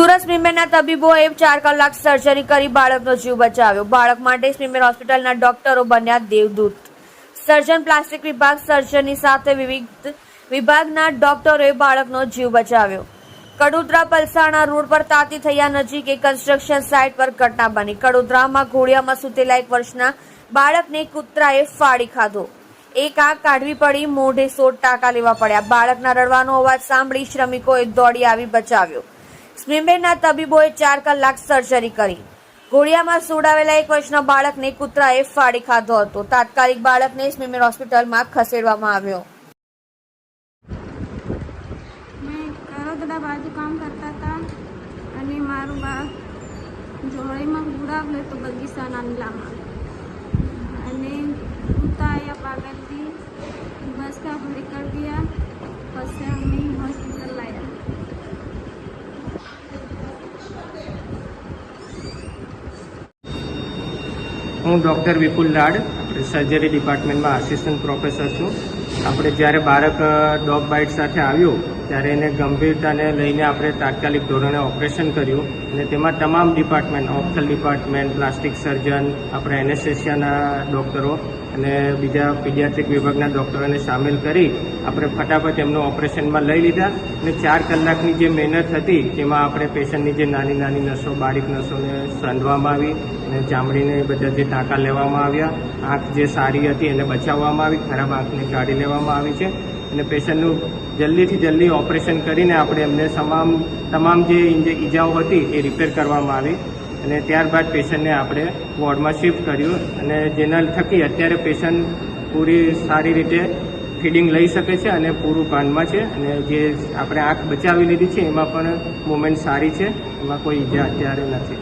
સુરત સ્મીમેરના તબીબોએ ચાર કલાક સર્જરી કરી બાળકનો જીવ બચાવ્યો. બાળક માટે સ્મીમેર હોસ્પિટલના ડોક્ટરો બન્યા દેવદૂત. સર્જન પ્લાસ્ટિક વિભાગ સર્જનની સાથે વિવિધ વિભાગના ડોક્ટરોએ બાળકનો જીવ બચાવ્યો. કડોદરા પલસાણા રોડ પર તાતી થયા નજીક એક કન્સ્ટ્રક્શન સાઇટ પર ઘટના બની. કડોદરામાં ઘોડિયામાં સૂતેલા એક વર્ષના બાળકને કૂતરાએ ફાડી ખાધો. એક આગ કાઢવી પડી, મોઢે સોળ ટાંકા લેવા પડ્યા. બાળકના રડવાનો અવાજ સાંભળી શ્રમિકોએ દોડી આવી બચાવ્યો. સ્વિમવેરના તબીબોએ ચાર કલાક સર્જરી કરી. ઘોડિયામાં સોડાવેલા એક વર્ષના બાળકને કૂતરાએ ફાડી ખાધો હતો. તાત્કાલિક બાળકને સ્વિમેર હોસ્પિટલમાં ખસેડવામાં આવ્યો. બાજુ કામ કરતા હતા અને મારું બાપ જોડીમાં ગુડાવલે તો બગીચાના નીલામાં. અને કૂતા આયા પાગલથી બસ કા ભરી કરી દીયા હું ડૉક્ટર વિપુલ લાડ સર્જરી ડિપાર્ટમેન્ટમાં આસિસ્ટન્ટ પ્રોફેસર છું. આપણે જ્યારે બાળક ડોગ બાઇટ સાથે આવ્યું, ત્યારે એને ગંભીરતાને લઈને આપણે તાત્કાલિક ધોરણે ઓપરેશન કર્યું અને તેમાં તમામ department, ophthal department, plastic surgeon, આપણે એનેસ્થેશિયાના ડૉક્ટરો અને બીજા પીડિયાટ્રિક વિભાગના ડૉક્ટરોને સામેલ કરી આપણે ફટાફટ એમનું ઓપરેશનમાં લઈ લીધા અને ચાર કલાકની જે મહેનત હતી તેમાં આપણે પેશન્ટની જે નાની નાની નસો, બારીક નસોને સાંધવામાં આવી અને ચામડીને બધા જે ટાંકા લેવામાં આવ્યા, આંખ જે સારી હતી એને બચાવવામાં આવી, ખરાબ આંખને કાઢી લેવામાં આવી છે અને પેશન્ટનું જલ્દીથી જલ્દી ઓપરેશન કરીને આપણે એમને તમામ તમામ જે ઈજાઓ હતી એ રિપેર કરવામાં આવી અને ત્યારબાદ પેશન્ટને આપણે વોર્ડમાં શિફ્ટ કર્યું અને જેના થકી અત્યારે પેશન્ટ પૂરી સારી રીતે ફીડિંગ લઈ શકે છે અને પૂરું કાનમાં છે અને જે આપણે આંખ બચાવી લીધી છે એમાં પણ મુવમેન્ટ સારી છે, એમાં કોઈ ઈજા અત્યારે નથી.